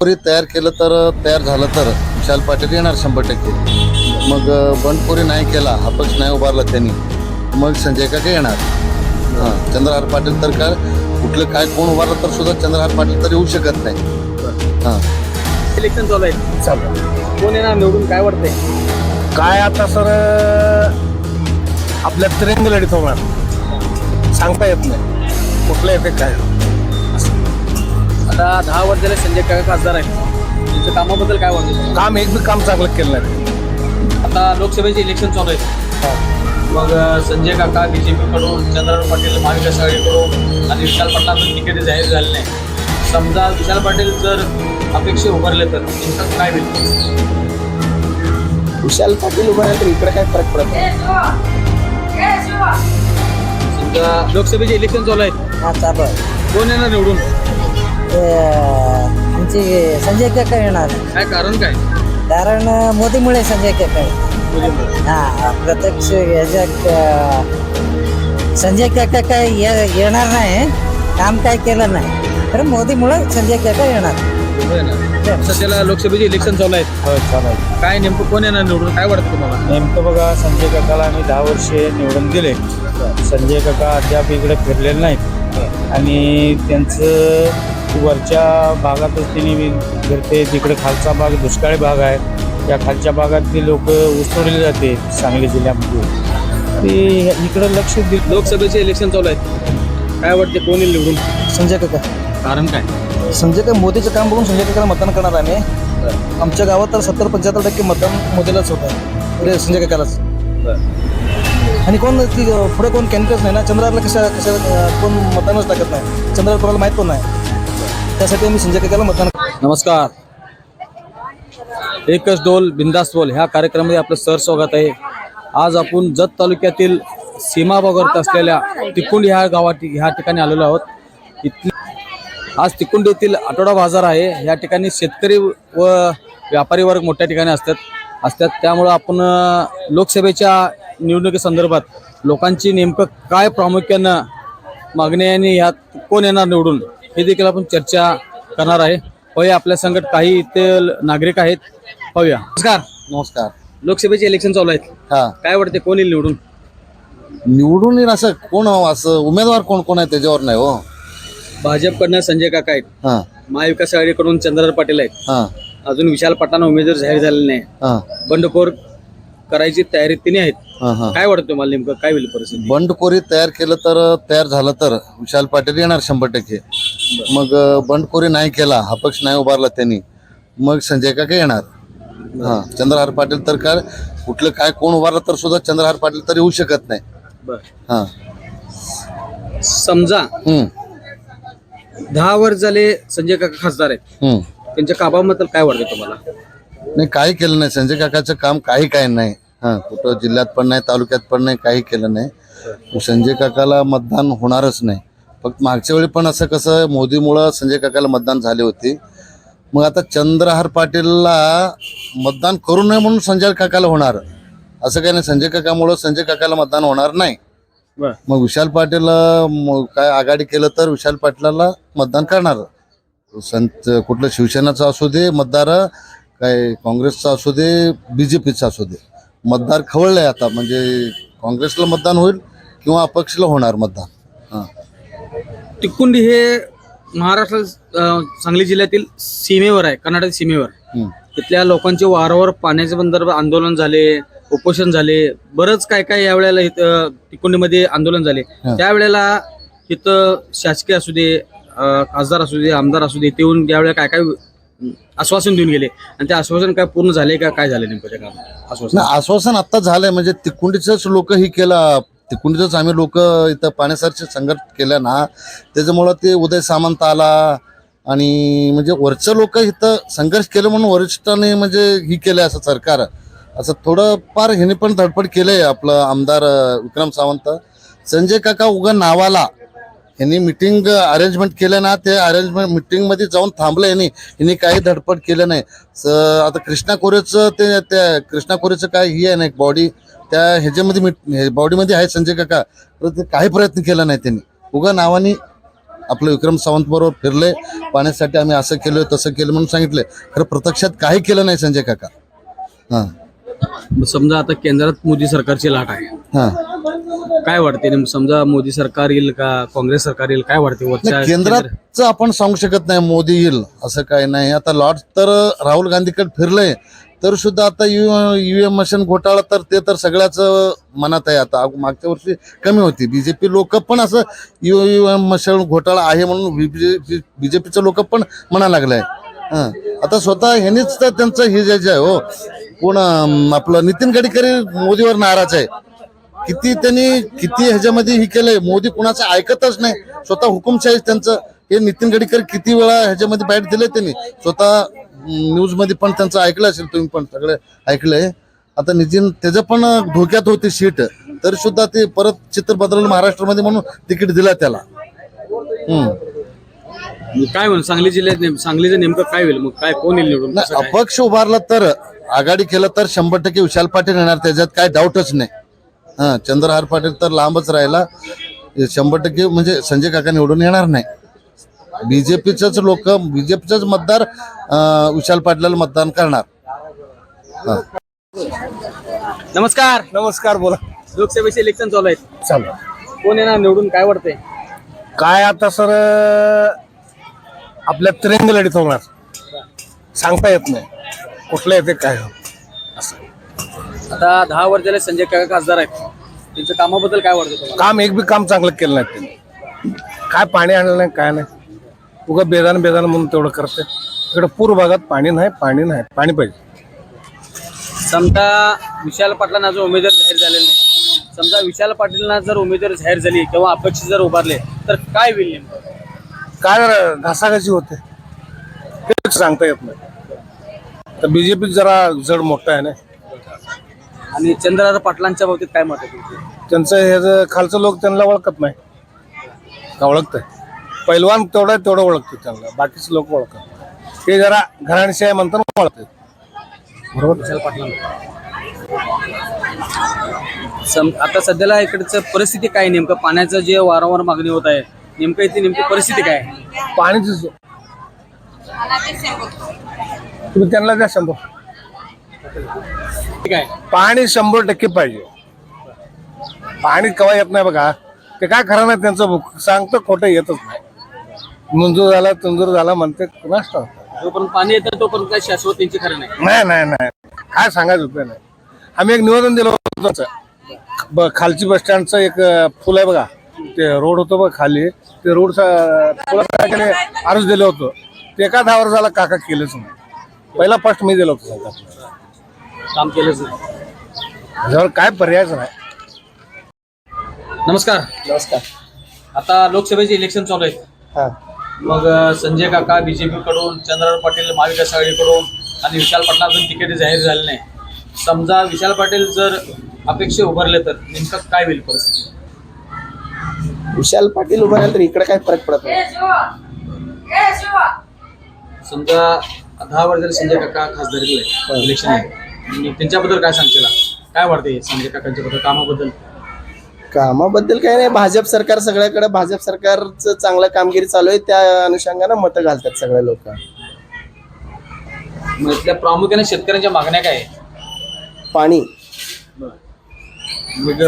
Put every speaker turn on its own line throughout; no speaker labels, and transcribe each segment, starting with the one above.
बंडखोरी तयार केलं तर तयार झालं तर विशाल पाटील येणार शंभर टक्के. मग बंडखोरी नाही केला अपक्ष नाही उभारला त्यांनी. मग संजय काका येणार. हां चंद्रहार पाटील तर काय कुठलं काय कोण उभारलं तर सुद्धा चंद्रहार पाटील तर येऊ शकत नाही. हां.
इलेक्शन चालू आहे.
चालू.
कोण येणार निवडून काय वाटतंय?
काय आता सर आपल्या त्रिरंग लढीत होणार सांगता येत नाही. कुठलं येते काय
आता दहा वर्ष झाले संजय काका खासदार आहेत. त्यांच्या कामाबद्दल काय वाटतं?
काम एक बी काम चांगलं केलं नाही
आता लोकसभेचे इलेक्शन चालू आहे मग अं, संजय काका बीजेपी कडून चंद्रबाबू पाटील महाविकास आघाडीकडून आणि विशाल पाटलांचं तिकीट जाहीर झाले नाही. समजा विशाल पाटील जर अपेक्षा उभारले तर नेमकं काय होईल?
विशाल पाटील उभा राहिले तर इकडे काय फरक पडत नाही.
समजा लोकसभेचे इलेक्शन चालू आहेत.
हा चालू आहे.
कोण येणार निवडून?
ते, आमचे संजय काका येणार.
काय कारण काय?
कारण मोदीमुळे संजय काका हा प्रत्यक्ष याच्यात अं, संजय काका काय ये- येणार नाही काम काय केलं नाही. तर मोदीमुळे संजय काका येणार.
सध्याला लोकसभेचे इलेक्शन चालू आहेत.
हो चालेल
काय नेमकं कोण येणार निवडून? काय वाटतं तुम्हाला?
नेमकं बघा संजय काकाला आम्ही दहा वर्षे निवडून दिले. संजय काका अद्याप इकडे फिरलेले नाहीत. आणि त्यांचं वरच्या भागातच त्यांनी फिरते. तिकडे खालचा भाग दुष्काळी भाग आहे. त्या खालच्या भागातली लोक उसतोडले जाते सांगली जिल्ह्यामध्ये. ते इकडे लक्ष दे
लोकसभेचे इलेक्शन चालू आहेत. काय वाटते कोण येईल निवडून?
संजय काका.
कारण काय?
संजय काका मोदीचं काम बघून संजय काकाला मतदान करणार आम्ही. आमच्या गावात तर सत्तर पंच्याहत्तर टक्के मतदान मोदीलाच होत आहे. पुढे संजय काकालाच. आणि कोण ती पुढे कोण कॅन्डिडेट नाही ना? चंद्राला कशा कशा कोण मतदानच टाकत नाही. चंद्राला कोणाला माहीत पण नाही. त्यासाठी आम्ही संजय काकाला मतदान
नमस्कार. एकच डोल बिंदास बोल. ह्या कार्यक्रमामध्ये आपलं सर स्वागत आहे. आज आपण जत तालुक्यातील सीमा भागात असलेल्या तिकुंड ह्या गावात ह्या ठिकाणी आलेलो आहोत. इथली आज तिकुंड येथील आठवडा बाजार आहे. या ठिकाणी शेतकरी व व्यापारी वर्ग मोठ्या ठिकाणी असतात. असतात. त्यामुळं आपण लोकसभेच्या निवडणुकीसंदर्भात लोकांची नेमकं काय प्रामुख्यानं मागणी आणि ह्यात कोण येणार निवडून? हे देखील आपण चर्चा करणार आहे. पाहूया आपल्या संकट काही इथे नागरिक आहेत. पाहूया. नमस्कार.
नमस्कार.
लोकसभेचे इलेक्शन चालू आहेत.
हां.
काय वाटते कोण येईल निवडून?
निवडून येईल असं कोण हो असं उमेदवार कोण कोण आहे त्याच्यावर नाही हो.
भाजपकडनं संजय काका आहेत.
हां.
महाविकास आघाडीकडून चंद्रराव पाटील आहेत.
हां.
अजून विशाल पाटलांना उमेदवार जाहीर झालेले नाही. बंडखोर करायची तयारी तिने आहेत.
हां हां.
काय वाटतं तुम्हाला नेमकं? काय होईल परिस्थिती?
बंडखोरी तयार केलं तर तयार झालं तर विशाल पाटील येणार शंभर टक्के. मग अ, बंडखोरी नाही केला अपक्ष नाही उभारला त्यांनी मग संजय काका येणार. हा चंद्रहार पाटील तर काय कुठलं काय कोण उभारलं तर सुद्धा चंद्रहार पाटील तर येऊ शकत नाही.
बर.
हा.
समजा
हम्म.
दहा वर्ष झाले संजय काका खासदार आहेत.
हम्म.
त्यांच्या कामाबद्दल काय वाटतं तुम्हाला?
नाही काही केलं नाही. संजय काकाचं काम काही काय नाही. हा कुठं जिल्ह्यात पण नाही तालुक्यात पण नाही काही केलं नाही. संजय काकाला मतदान होणारच नाही. फक्त मागच्या वेळी पण असं कसं मोदीमुळं संजय काकाला मतदान झाले होते. मग आता चंद्रहार पाटीलला मतदान करू नये म्हणून संजय काकाला होणार. असं काही नाही संजय काकामुळं संजय काकाला मतदान होणार नाही. मग विशाल पाटील काय आघाडी केलं तर विशाल पाटलाला मतदान करणार. संत कुठलं शिवसेनाचं असू दे मतदार काय काँग्रेसचा असू दे बी जे पीचा असू दे. मतदार खवळलंय आता म्हणजे काँग्रेसला मतदान होईल किंवा अपक्षला होणार मतदान. हां.
तिकुंडी हे महाराष्ट्र अं, सांगली जिल्ह्यातील सीमेवर आहे कर्नाटक सीमेवर. तिथल्या लोकांचे वारंवार पाण्याच्या संदर्भात आंदोलन झाले उपोषण झाले बरंच काय काय यावेळेला इथं तिकुंडीमध्ये आंदोलन झाले.
हा.
त्यावेळेला इथं शासकीय असू दे अं, खासदार असू दे आमदार असू दे ते येऊन त्यावेळेला काय काय आश्वासन देऊन गेले. आणि ते आश्वासन काय पूर्ण झाले का काय झाले नेमकं त्या कामात? आश्वासन.
नाही आश्वासन आत्ता झालंय. म्हणजे तिकुंडीचंच लोक ही केलं. तिकुंडीचंच आम्ही लोक इथं पाण्यासारखे संघर्ष केला ना त्याच्यामुळं ते उदय सामंत आला. आणि म्हणजे वरचं लोक इथं संघर्ष केलं म्हणून वरिष्ठांनी म्हणजे ही केलं असं सरकार. असं थोडं फार ह्याने पण धडपड केलंय आपलं आमदार विक्रम सावंत. संजय काका उगा नावाला. यांनी मिटिंग अरेंजमेंट केलं ना ते अरेंजमेंट मिटिंगमध्ये जाऊन थांबलं यांनी. यांनी काही धडपड केलं नाही. आता कृष्णा कोरेचं ते त्या कृष्णा कोरेचं काय ही आहे ना एक बॉडी त्या ह्याच्यामध्ये बॉडीमध्ये आहे संजय काका. तर ते काही प्रयत्न केला नाही त्यांनी. उगा नावाने आपलं विक्रम सावंत बरोबर फिरले. पाण्यासाठी आम्ही असं केलं तसं केलं म्हणून सांगितले. खरं प्रत्यक्षात काही केलं नाही संजय काका. हां.
मग समजा आता केंद्रात मोदी सरकारची लाट आहे.
हां.
काय वाटते नेमकं? समजा मोदी सरकार येईल का? काँग्रेस सरकार येईल? काय वाटते वरच्या
नाही, केंद्राचं आपण सांगू शकत नाही मोदी येईल असं काही नाही. आता लॉट तर राहुल गांधीकडे फिरलंय तर सुद्धा आता यू एम मशीन घोटाळा तर ते तर सगळ्याच मनात आहे. आता मागच्या वर्षी कमी होती. बीजेपी लोक पण असं यू यू एम मशीन घोटाळा आहे म्हणून बीजेपीचं लोक पण म्हणा लागलंय. हं. आता स्वतः ह्यांनीच तर त्यांचं हे जे जे आहे हो. कोण अं, आपलं नितीन गडकरी मोदीवर नाराज आहे. किती त्यांनी किती ह्याच्यामध्ये हे केलंय? मोदी कुणाचं ऐकतच नाही. स्वतः हुकुमशाही त्यांचं. हे नितीन गडकरी किती वेळा ह्याच्यामध्ये बाईट दिले त्यांनी? स्वतः न्यूजमध्ये पण त्यांचं ऐकलं असेल तुम्ही पण सगळे ऐकलंय. आता नितीन त्याचं पण धोक्यात होती सीट तरी सुद्धा ते परत चित्र बदललं महाराष्ट्रामध्ये म्हणून तिकीट दिलं त्याला. हम्म.
काय म्हणून? सांगली जिल्ह्यात नेम- सांगलीचं नेमकं काय होईल? मग काय कोण येईल निवडून?
नाही? अपक्ष उभारला तर आघाडी केलं तर शंभर टक्के विशाल पाटील येणार. त्याच्यात काय डाऊटच नाही. हा चंद्रहार पाटील तर लांबच राहिला. शंभर टक्के म्हणजे संजय काका निवडून येणार नाही. बीजेपीच लोक बीजेपीच मतदार विशाल पाटलाला मतदान करणार.
नमस्कार.
नमस्कार बोला.
लोकसभेचे इलेक्शन चालू आहेत.
चालू.
कोण येणार निवडून काय वाटतंय?
काय आता सर आपल्या तिरंगी लढीत होणार. सांगता येत नाही. कुठलं येते काय?
आता दहा वर्ष झाले संजय काका खासदार आहेत. त्यांच्या कामाबद्दल काय वाटतं तुम्हाला?
काम एक बी काम चांगलं केलं नाही त्यांनी. काय पाणी आणलं नाही काय नाही. उगा बेदान बेदान म्हणून तेवढं करते इकडे पूर्व भागात पाणी नाही पाणी नाही पाणी पाहिजे.
समजा विशाल पाटलांना जो उमेदवार जाहीर झालेला नाही समजा विशाल पाटीलना जर उमेदवार जाहीर झाली किंवा अपेक्षित जर उभारले तर काय होईल नेमकं?
काय घासाघासी होते. ते सांगता येत नाही. तर बीजेपी जरा जड मोठा आहे ना.
आणि चंद्रहार पाटलांच्या बाबतीत काय मत आहे तुमचं?
त्यांचं हे जे खालचं लोक त्यांना ओळखत नाही. का ओळखतंय? पैलवान तेवढं आहे, तेवढं ओळखते त्यांना. बाकीचे लोक ओळखत. ते जरा घराणीशाही म्हणताना ओळखते बरोबर?
विशाल पाटलांना सम आता सध्याला इकडचं परिस्थिती काय आहे नेमकं? पाण्याचं जे वारंवार मागणी होत आहे नेमकं इथे नेमकी परिस्थिती काय आहे?
पाणीच तुम्ही त्यांना द्या शंभर.
ठीक आहे.
पाणी शंभर टक्के पाहिजे. पाणी कवा येत नाही बघा. ते काय खरं नाही त्यांचं बुक सांगतं खोटं येतच नाही. मंजूर झाला तंजूर झाला म्हणते ठाऊक.
जोपर्यंत पाणी येतं तोपर्यंत काय शाश्वत त्यांची खरं नाही.
नाही नाही काय सांगायचं उपयोग नाही. आम्ही एक निवेदन दिलं होतं खालची बस स्टँडचं एक फुल आहे बघा. ते रोड होतं बघ खाली. ते रोड फुलासाठी अर्ज दिलं होतं. ते एका दहा झाला काका केलंच नाही. पहिला फर्स्ट मी दिलं होतं.
काम केलंच नाही.
त्याच्यावर काय पर्यायच नाही.
नमस्कार.
नमस्कार.
आता लोकसभेचे इलेक्शन चालू आहेत.
हा.
मग अ, संजय काका बीजेपी कडून चंद्रराव पाटील महाविकास आघाडीकडून आणि विशाल पाटील अजून तिकीट जाहीर झाले नाही. समजा विशाल पाटील जर अपेक्षा उभारले तर नेमकं काय होईल परिस्थिती?
विशाल पाटील उभं राहिलं तर इकडे काय फरक पडत नाही.
समजा दहा वर्ष झाले संजय काका खासदारीला इलेक्शन आहे. आणि त्यांच्याबद्दल काय सांगशील? काय वाटते संजय काकांच्या बद्दल कामाबद्दल?
कामाबद्दल काही नाही. भाजप सरकार सगळ्याकडे भाजप सरकारचं चांगलं कामगिरी चालू आहे. त्या अनुषंगानं मतं घालतात सगळे लोक.
मग इथल्या प्रामुख्याने शेतकऱ्यांच्या मागण्या काय आहे?
पाणी.
मग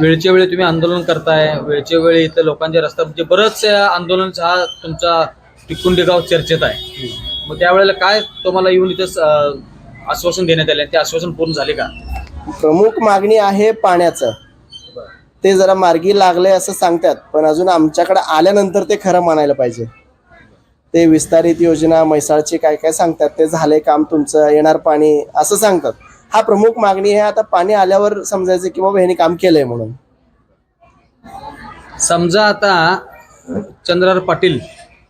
वेळच्या वेळी तुम्ही आंदोलन करताय. वेळच्या वेळी इथं लोकांच्या रस्ता म्हणजे बरंच आंदोलन हा तुमचा टिकुंडी गाव चर्चेत आहे. मग त्यावेळेला काय तुम्हाला येऊन इथं आश्वासन देण्यात आले ते आश्वासन पूर्ण झाले का?
प्रमुख मागणी आहे पाण्याचं. ते जरा मार्गी लागले असं सांगतात पण अजून आमच्याकडे आल्यानंतर ते खरं मानायला पाहिजे. ते विस्तारित योजना म्हैसाळची काय काय सांगतात ते झाले काम तुमचं येणार पाणी असं सांगतात. हा प्रमुख मागणी आहे आता पाणी आल्यावर समजायचं की बाबा ह्यांनी काम केलंय म्हणून.
समजा आता चंद्रहार पाटील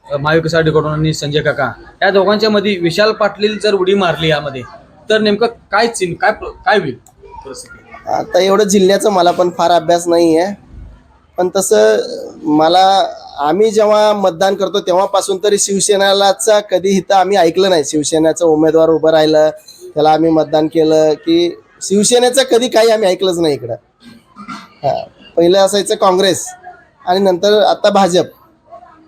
महाविकास आघाडीकडून आणि संजय काका या दोघांच्या मध्ये विशाल पाटील जर उडी मारली यामध्ये तर नेमकं काय चिन्ह काय काय होईल? परिस्थिती
आता एवढं जिल्ह्याचं मला पण फार अभ्यास नाही आहे. पण तसं मला आम्ही जेव्हा मतदान करतो तेव्हापासून तरी शिवसेनालाचा कधी इथं आम्ही ऐकलं नाही. शिवसेनेचं उमेदवार उभं राहिलं त्याला आम्ही मतदान केलं की शिवसेनेचं कधी काही आम्ही ऐकलंच नाही इकडं. हां पहिलं असायचं काँग्रेस आणि नंतर आता भाजप.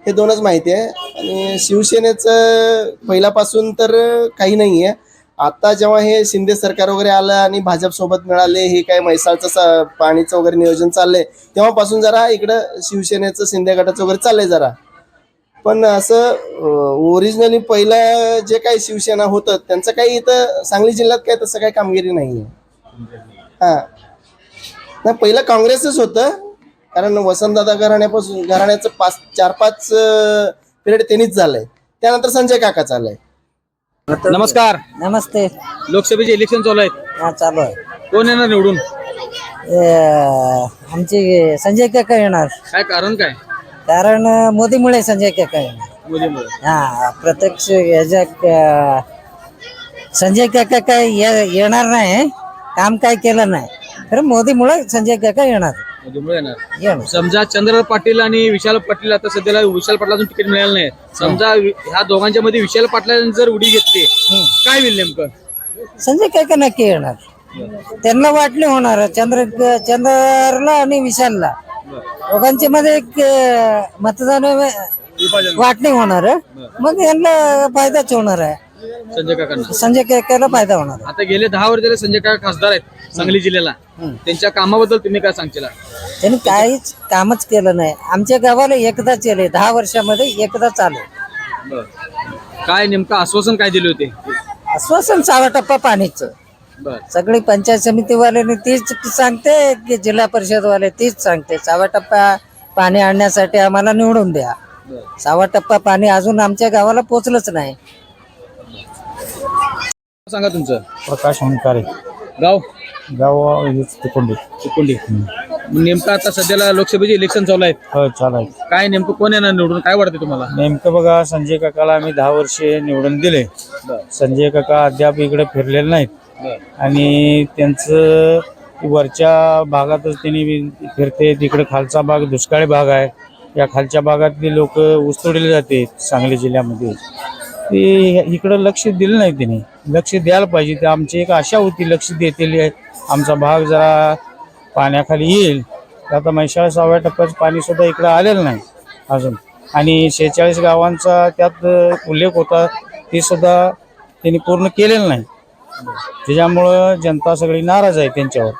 हे दोनच माहिती आहे. आणि शिवसेनेचं पहिल्यापासून तर काही नाही आहे. आता जेव्हा हे शिंदे सरकार वगैरे आलं आणि भाजप सोबत मिळाले हे काय म्हैसाळचं स- पाणीचं वगैरे नियोजन चाललंय तेव्हापासून जरा इकडं शिवसेनेचं शिंदे गटाचं वगैरे चाललंय जरा. पण असं ओरिजिनली पहिलं जे काही शिवसेना होतं त्यांचं काही इथं सांगली जिल्ह्यात काय तसं काही कामगिरी नाही आहे हां. नाही पहिलं काँग्रेसच होतं कारण वसंतदादा घराण्यापासून घराण्याचं पाच चार पाच पिरियड त्यांनीच झालंय. त्यानंतर संजय काका चाललंय.
नमस्कार.
नमस्ते.
लोकसभेचे इलेक्शन चालू आहेत.
हा चालू आहे.
कोण येणार निवडून?
अं, आमचे संजय काका येणार.
काय कारण काय?
कारण मोदीमुळे संजय काका येणार.
मोदीमुळे.
हा प्रत्यक्ष याच्यात अं, संजय काका काय ये- येणार नाही काम काय केलं नाही. खरं मोदीमुळे संजय काका येणार.
येणार. समजा चंद्र पाटील आणि विशाल पाटील आता सध्याला विशाल पाटला अजून तिकीट मिळालं नाही. समजा वि- ह्या दोघांच्या मध्ये विशाल पाटलांनी जर उडी घेतली काय होईल नेमकं?
संजय काका नक्की येणार? त्यांना वाटणी होणार चंद्र चंद्रला आणि विशालला. दोघांच्या मध्ये एक अं, मतदान वाटणी होणार. मग यांना फायदाच होणार आहे.
संजय काकांना?
संजय काकाला फायदा होणार.
आता गेले दहा वर्ष झाले संजय काका खासदार आहेत सांगली जिल्ह्याला. त्यांच्या कामाबद्दल तुम्ही काय सांगशील?
त्यांनी काहीच कामच केलं नाही. आमच्या गावाला एकदा केले दहा वर्षामध्ये एकदा चालू.
काय नेमकं आश्वासन काय दिले होते?
आश्वासन सहावा टप्पा पाणीचं.
बर.
सगळी पंचायत समितीवाल्याने तीच सांगते की जिल्हा परिषदवाले तीच सांगते. सहावा टप्पा पाणी आणण्यासाठी आम्हाला निवडून द्या. सहावा टप्पा पाणी अजून आमच्या गावाला पोचलंच नाही.
सांगा तुमचं.
प्रकाश हंकारे
गाव?
गाव हेच तिकोंडी.
चिकोंडी नेमकं आता सध्याला लोकसभेचे इलेक्शन चालू आहेत.
हो चालाय
काय नेमकं कोण येणार निवडून? काय वाटतं तुम्हाला?
नेमकं बघा संजय काकाला आम्ही दहा वर्षे निवडून दिले. संजय काका अद्याप इकडे फिरलेले नाहीत. आणि त्यांचं वरच्या भागातच त्यांनी फिरते तिकडे खालचा भाग दुष्काळी भाग आहे. या खालच्या भागातली लोक ऊसतोडले जाते सांगली जिल्ह्यामध्ये. ते इकडं लक्ष दिलं नाही त्यांनी. लक्ष द्यायला पाहिजे. ते आमची एक आशा होती लक्ष देतेली. आहे आमचा भाग जरा पाण्याखाली येईल. तर आता म्हैसाळ सहाव्या टप्प्याचं पाणी सुद्धा इकडं आलेलं नाही अजून. आणि शेहेचाळीस गावांचा त्यात उल्लेख होता ते सुद्धा त्यांनी पूर्ण केलेलं नाही. त्याच्यामुळं जनता सगळी नाराज आहे त्यांच्यावर.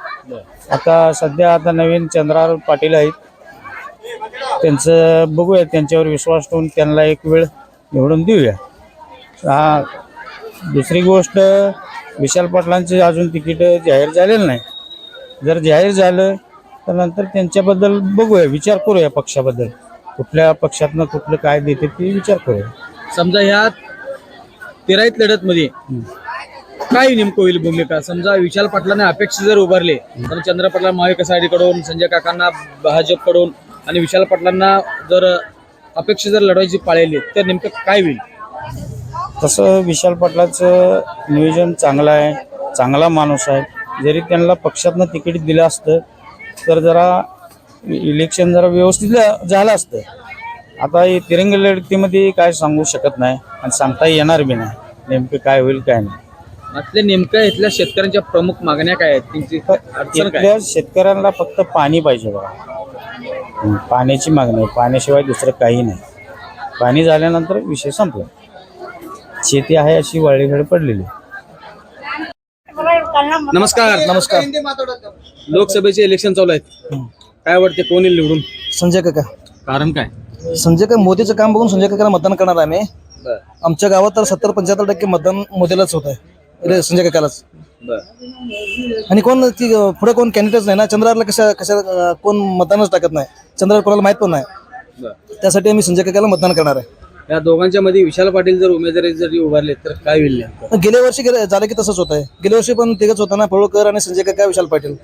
आता सध्या आता नवीन चंद्रार पाटील आहेत. त्यांचं बघूया त्यांच्यावर विश्वास ठेवून त्यांना एक वेळ निवडून देऊया. हा दुसरी गोष्ट विशाल पाटलांचे अजून तिकीट जाहीर झालेलं नाही. जर जाहीर झालं तर नंतर त्यांच्याबद्दल बघूया विचार करूया पक्षाबद्दल. कुठल्या पक्षातनं कुठलं काय देते ते विचार करूया.
समजा ह्या तिराईत लढत मध्ये काय नेमकं होईल भूमिका? समजा विशाल पाटलाने अपेक्षा जर उभारले तर चंद्र पाटला महाविकास आघाडीकडून संजय काकांना भाजपकडून आणि विशाल पाटलांना जर अपेक्षा जर लढवायची पाळली तर नेमकं काय होईल?
तसं विशाल पाटलाचं नियोजन चांगलं आहे चांगला माणूस आहे. जरी त्यांना पक्षातनं तिकीट दिलं असतं तर जरा इलेक्शन जरा व्यवस्थित झालं असतं. आता हे तिरंगी लढतीमध्ये काय सांगू शकत नाही आणि सांगता येणार बी नाही नेमकं काय होईल काय नाही.
आपल्या नेमक्या इथल्या शेतकऱ्यांच्या प्रमुख मागण्या काय आहेत? त्यांची अडचण काय?
इथल्या शेतकऱ्यांना फक्त पाणी पाहिजे बघा. हं, पाण्याची मागणी आहे. पाण्याशिवाय दुसरं काही नाही. पाणी झाल्यानंतर विषय संपला. शेती आहे अशी वाळीकडे पडलेली.
नमस्कार
नमस्कार.
लोकसभेचे इलेक्शन चालू आहेत. काय वाटते कोण येईल निवडून?
संजय काका.
कारण काय?
संजय काका मोदीचं काम बघून संजय काकाला मतदान करणार आम्ही. आमच्या गावात तर सत्तर पंच्याहत्तर टक्के मतदान मोदीलाच होत आहे. संजय काकालाच. आणि कोण ती पुढे कोण कॅन्डिडेट नाही ना? चंद्रारला कशा कशा कोण मतदानच टाकत नाही. चंद्रार कोणाला माहीत पण नाही. त्यासाठी आम्ही संजय काकाला मतदान करणार आहे.
या दोघांच्या मध्ये विशाल पाटील जर उमेदवारी जरी उभारले तर काय होईल नेमकं?
गेल्या वर्षी गेलं- झालं की तसंच होत आहे गेल्या वर्षी पण तिघच होता ना पळोकर आणि संजय काका विशाल पाटील.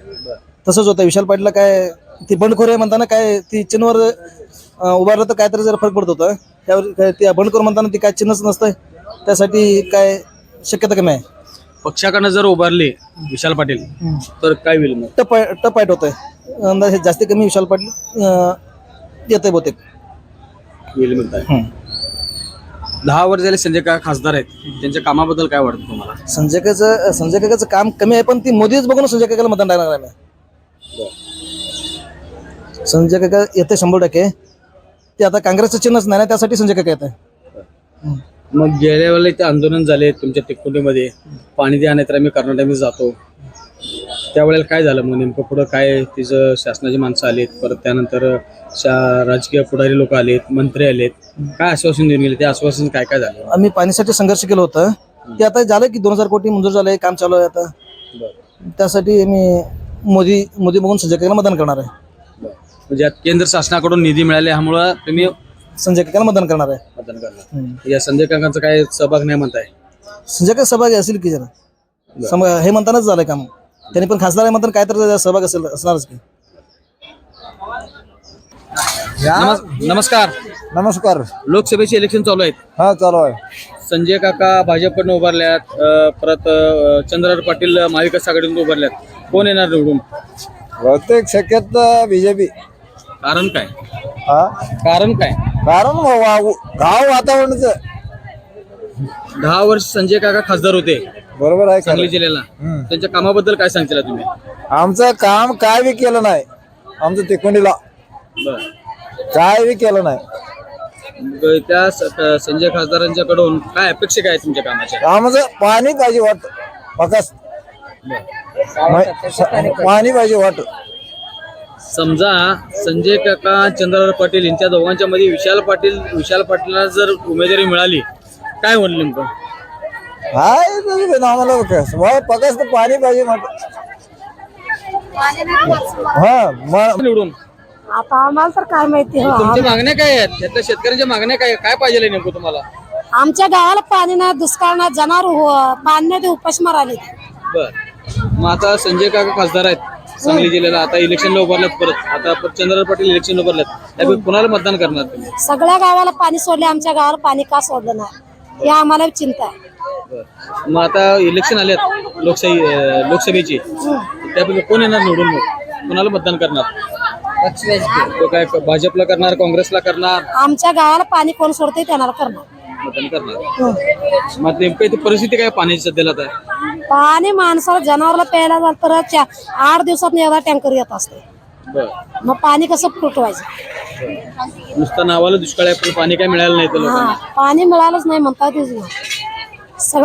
तसंच होतं विशाल पाटीलला काय ती बंडखोर आहे म्हणताना काय ती चिन्हवर अं, उभारलं तर काहीतरी जरा फरक पडत होता. त्यावर काय ते बंडखोर म्हणताना ती काय चिन्हच नसतंय. त्यासाठी काय शक्यता कमी आहे?
पक्षाकडनं जर उभारले विशाल पाटील तर काय होईल मग?
टप टप फाईट होत आहे. अंदाज जास्ती कमी विशाल पाटील येत आहे बहुतेक.
होईल म्हणताय. दहा वर्ष झाले संजय काका खासदार आहेत त्यांच्या कामाबद्दल काय वाटतं तुम्हाला?
संजय काकाचं संजय काकाचं काम कमी आहे पण ती मोदीच बघून संजय काकाला मतदान टाकणार आहे आम्ही. संजय काका येते शंभर टक्के. ते आता काँग्रेसचं चिन्हच नाही ना त्यासाठी संजय काका येत.
मग गेल्या वेळेला इथे आंदोलन झाले तुमच्या तिकुंडीमध्ये पाणी द्या नाहीतर आम्ही कर्नाटकमध्ये जातो. त्यावेळेला काय झालं मग नेमकं पुढं काय? तिचं शासनाची माणसं आलीत परत त्यानंतर राजकीय पुढारी लोक आलेत मंत्री आलेत. काय आश्वासन देऊन गेले? ते आश्वासन काय काय झालं?
आम्ही पाणीसाठी संघर्ष केलं होतं. ते आता झालं की दोन हजार कोटी मंजूर झालंय काम चालू आहे आता. त्यासाठी आम्ही मोदी मोदी बघून संजय काकाला मतदान करणार आहे.
म्हणजे यात केंद्र शासनाकडून निधी मिळाले ह्यामुळं तुम्ही
संजय काकाला मतदान करणार आहे.
मतदान करणार. या संजय काकांचा काय सहभाग नाही म्हणताय?
संजय काका सहभागी असेल की जरा? सम हे म्हणतानाच झालंय काम. त्यांनी पण खासदार आहे म्हणताना काय तर सहभाग असेल असणारच की.
नमस्- नमस्कार.
नमस्कार.
लोकसभेचे इलेक्शन चालू आहेत.
हा चालू आहे.
संजय काका भाजपकडनं उभारल्यात अं, परत अं, पाटील महाविकास आघाडीतून उभारल्यात. कोण येणार निवडून?
बहुतेक शक्यता बीजेपी.
कारण काय?
हा?
कारण काय?
कारण वा- वा- गाव वातावरणाच.
दहा वर्ष संजय काका खासदार होते.
बरोबर आहे
सांगली
खरं.
जिल्ह्याला.
हम्म.
त्यांच्या कामाबद्दल काय सांगशील तुम्ही?
आमचं काम काय बी केलं नाही. आमचं तिकोंडीला.
बरं.
काय बी केलं नाही.
त्या स- संजय खासदारांच्याकडून काय अपेक्षा काय आहे तुमच्या कामाच्या
आमचं पाणी पाहिजे वाट फकस पाणी पाहिजे वाट
समजा संजय काका चंद्रराव पाटील यांच्या दोघांच्या मध्ये विशाल पाटील विशाल पाटीलला जर उमेदवारी मिळाली काय होईल नेमकं?
हाय तसं आम्हाला फकस वा फकस तर पाणी पाहिजे वाट हा
निवडून.
आता आम्हाला तर काय माहिती हो
तुमच्या मागण्या काय आहेत? त्यातल्या शेतकऱ्यांच्या मागण्या काय काय पाहिजे नेमकं तुम्हाला?
आमच्या गावाला पाणी नाही दुष्काळ नाही जनावर हो- पाणी नाही ते उपाशी मारायले.
बर. मग आता संजय काका खासदार आहेत. सांगली जिल्ह्याला आता इलेक्शनला उभारल्यात परत. आता चंद्रराव पाटील इलेक्शनला उभारल्यात. त्यापैकी कुणाला मतदान करणार तुम्ही?
सगळ्या गावाला पाणी सोडले आमच्या गावाला पाणी का सोडलं नाही? हे आम्हाला चिंता आहे.
बर. मग आता इलेक्शन आल्यात लोकशाही अं, लोकसभेची. त्यापैकी कोण येणार निवडून? मग कुणाला मतदान करणार? तो काय भाजपला करणार काँग्रेसला करणार?
आमच्या गावाला पाणी कोण सोडते त्यांना करणार.
मतदान करणार. मग नेमकं इथे परिस्थिती काय पाण्याची सध्याला आता?
पाणी माणसाला जनावरला प्यायला झालं तर चा- आठ दिवसात एकदा टँकर येत असते.
बर.
मग पाणी कसं फुटवायचं?
नुसतं नावाला दुष्काळ आहे पण पाणी काय मिळालं नाही तर
हा पाणी मिळालंच नाही म्हणता येत नाही. सगळं